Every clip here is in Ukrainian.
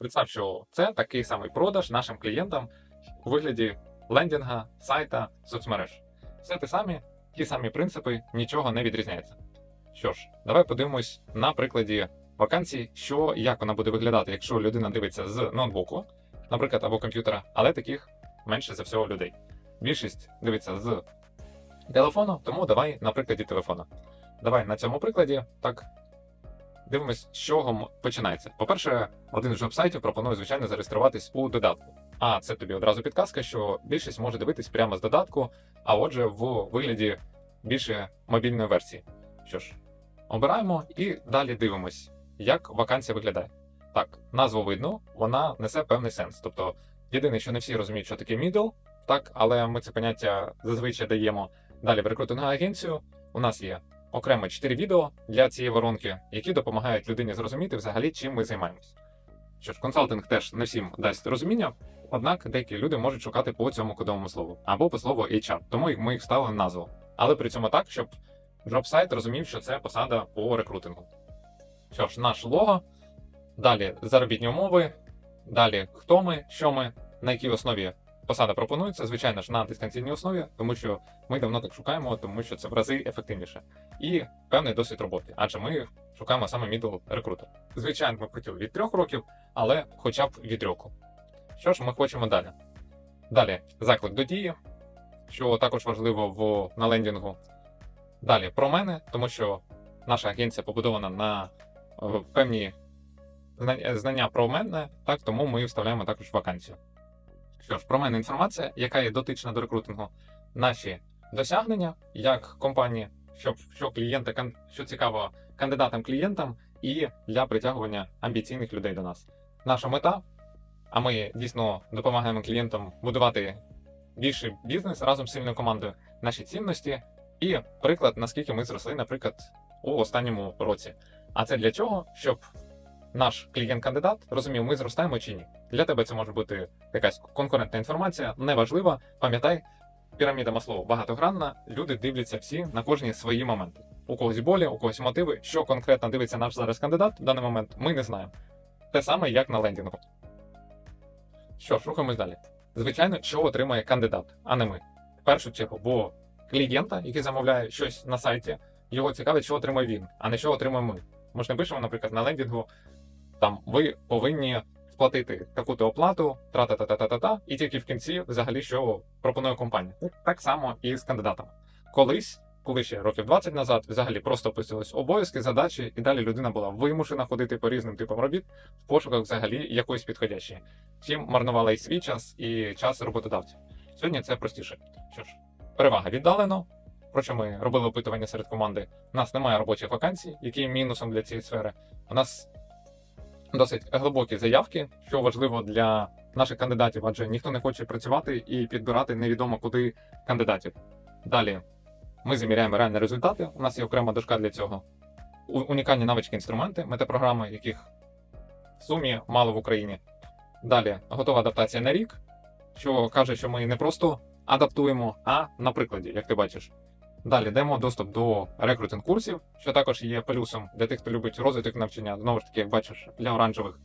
Представ, що це такий самий продаж нашим клієнтам у вигляді лендінга, сайта, соцмереж. Все те самі, ті самі принципи, нічого не відрізняється. Що ж, давай подивимось на прикладі вакансій, що як вона буде виглядати, якщо людина дивиться з ноутбуку, наприклад, або комп'ютера, але таких менше за всього людей. Більшість дивиться з телефону, тому давай на прикладі телефона. Давай на цьому прикладі так дивимось, з чого починається. По-перше, один з веб-сайтів пропонує, звичайно, зареєструватись у додатку. А це тобі одразу підказка, що більшість може дивитись прямо з додатку, а отже, в вигляді більше мобільної версії. Що ж, обираємо і далі дивимось, як вакансія виглядає. Так, назву видно, вона несе певний сенс. Тобто, єдине, що не всі розуміють, що таке middle, так, але ми це поняття зазвичай даємо далі в рекрутингову агенцію. У нас є окремо 4 відео для цієї воронки, які допомагають людині зрозуміти взагалі, чим ми займаємось. Що ж, консалтинг теж не всім дасть розуміння, однак деякі люди можуть шукати по цьому кодовому слову або по слову HR, тому ми їх вставили назву. Але при цьому так, щоб джоб-сайт розумів, що це посада по рекрутингу. Що ж, наш лого, далі заробітні умови, далі хто ми, що ми, на якій основі посада пропонується, звичайно ж, на дистанційній основі, тому що ми давно так шукаємо, тому що це в рази ефективніше. І певний досвід роботи, адже ми шукаємо саме мідл рекрутер. Звичайно, ми хотіли від трьох років, але хоча б від року. Що ж ми хочемо далі? Далі заклик до дії, що також важливо в на лендінгу. Далі про мене, тому що наша агенція побудована на е, певні знання про мене, так тому ми вставляємо також вакансію. Що ж, про мене інформація, яка є дотична до рекрутингу, наші досягнення як компанії, щоб що клієнти що цікаво кандидатам клієнтам і для притягування амбіційних людей до нас. Наша мета, а ми дійсно допомагаємо клієнтам будувати більший бізнес разом з сильною командою, наші цінності і приклад, наскільки ми зросли, наприклад, у останньому році. А це для чого? Щоб наш клієнт-кандидат розумів, ми зростаємо чи ні. Для тебе це може бути якась конкурентна інформація, неважлива. Пам'ятай, піраміда Маслоу багатогранна, люди дивляться всі на кожні свої моменти. У когось болі, у когось мотиви, що конкретно дивиться наш зараз кандидат в даний момент, ми не знаємо. Те саме, як на лендінгу. Що ж, рухаємось далі. Звичайно, що отримає кандидат, а не ми. В першу чергу, бо клієнта, який замовляє щось на сайті, його цікавить, що отримає він, а не що отримаємо ми. Ми ж не пишемо, наприклад, на лендінгу, там ви повинні сплатити таку-то оплату, тра-та-та-та-та-та, і тільки в кінці взагалі що пропонує компанія. Так само і з кандидатами. Колись, коли ще років 20 назад, взагалі просто описувались обов'язки, задачі, і далі людина була вимушена ходити по різним типам робіт в пошуках взагалі якоїсь підходящої. Чим марнувала і свій час, і час роботодавців. Сьогодні це простіше. Що ж, перевага віддалено. Про що ми робили опитування серед команди. У нас немає робочих вакансій, які є мінусом для цієї сфери. У нас досить глибокі заявки, що важливо для наших кандидатів, адже ніхто не хоче працювати і підбирати невідомо куди кандидатів. Далі ми заміряємо реальні результати. У нас є окрема дошка для цього. Унікальні навички інструменти, метапрограми, яких в сумі мало в Україні. Далі готова адаптація на рік, що каже, що ми не просто адаптуємо, а на прикладі, як ти бачиш. Далі даємо доступ до рекрутинг курсів, що також є плюсом для тих, хто любить розвиток навчання, знову ж таки, як бачиш, для оранжевих.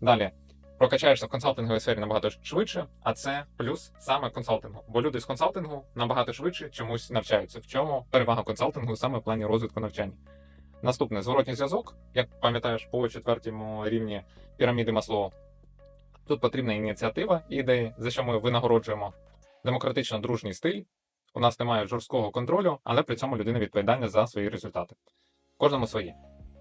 Далі прокачаєшся в консалтинговій сфері набагато швидше, а це плюс саме консалтингу. Бо люди з консалтингу набагато швидше чомусь навчаються. В чому перевага консалтингу саме в плані розвитку навчання. Наступне зворотній зв'язок, як пам'ятаєш, по четвертому рівні піраміди Маслоу. Тут потрібна ініціатива і ідеї, за що ми винагороджуємо демократично дружній стиль. У нас немає жорсткого контролю, але при цьому людина відповідальна за свої результати. Кожному свої.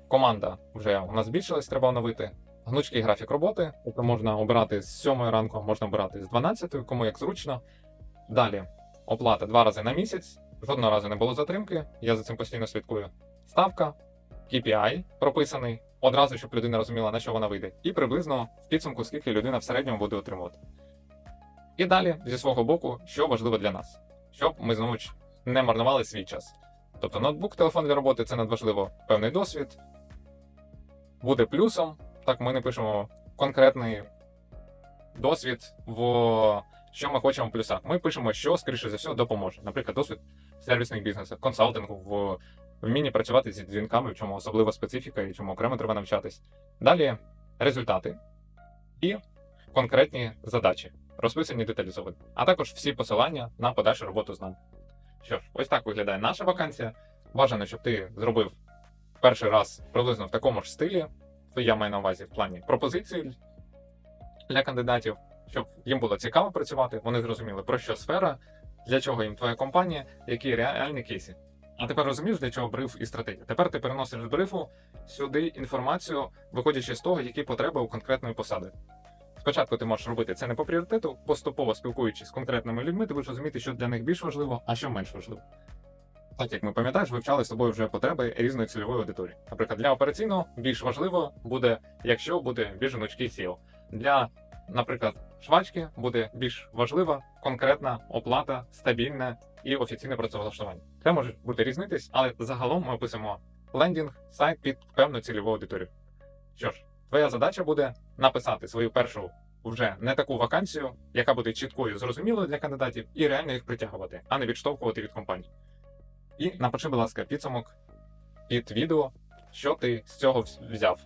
Команда вже у нас збільшилась, треба оновити. Гнучкий графік роботи, тобто можна обирати з 7 ранку, можна обирати з 12, кому як зручно. Далі оплата два рази на місяць. Жодного разу не було затримки, я за цим постійно слідкую. Ставка, KPI прописаний, одразу, щоб людина розуміла, на що вона вийде, і приблизно в підсумку, скільки людина в середньому буде отримувати. І далі, зі свого боку, що важливо для нас, щоб ми знову ж не марнували свій час. Тобто ноутбук, телефон для роботи це надважливо, певний досвід. Буде плюсом, так ми не пишемо конкретний досвід, в що ми хочемо в плюсах. Ми пишемо, що, скоріше за все, допоможе. Наприклад, досвід в сервісних бізнесах, консалтингу, в вмінні працювати зі дзвінками, в чому особлива специфіка і чому окремо треба навчатись. Далі результати. і конкретні задачі, розписані деталізовані, а також всі посилання на подальшу роботу з нами. Що ж, ось так виглядає наша вакансія. Бажано, щоб ти зробив перший раз приблизно в такому ж стилі. Я маю на увазі в плані пропозицій для кандидатів, щоб їм було цікаво працювати, вони зрозуміли, про що сфера, для чого їм твоя компанія, які реальні кейси. А тепер розумієш, для чого бриф і стратегія. Тепер ти переносиш з брифу сюди інформацію, виходячи з того, які потреби у конкретної посади. Спочатку ти можеш робити це не по пріоритету, поступово спілкуючись з конкретними людьми, ти будеш розуміти, що для них більш важливо, а що менш важливо. Так як ми пам'ятаєш, вивчали з тобою вже потреби різної цільової аудиторії. Наприклад, для операційного більш важливо буде, якщо буде більш гнучкий SEO. Для, наприклад, швачки буде більш важлива конкретна оплата, стабільне і офіційне працевлаштування. Це може бути різнитись, але загалом ми описуємо лендінг, сайт під певну цільову аудиторію. Що ж, твоя задача буде написати свою першу вже не таку вакансію, яка буде чіткою, зрозумілою для кандидатів, і реально їх притягувати, а не відштовхувати від компаній. І напиши, будь ласка, підсумок під відео, що ти з цього взяв.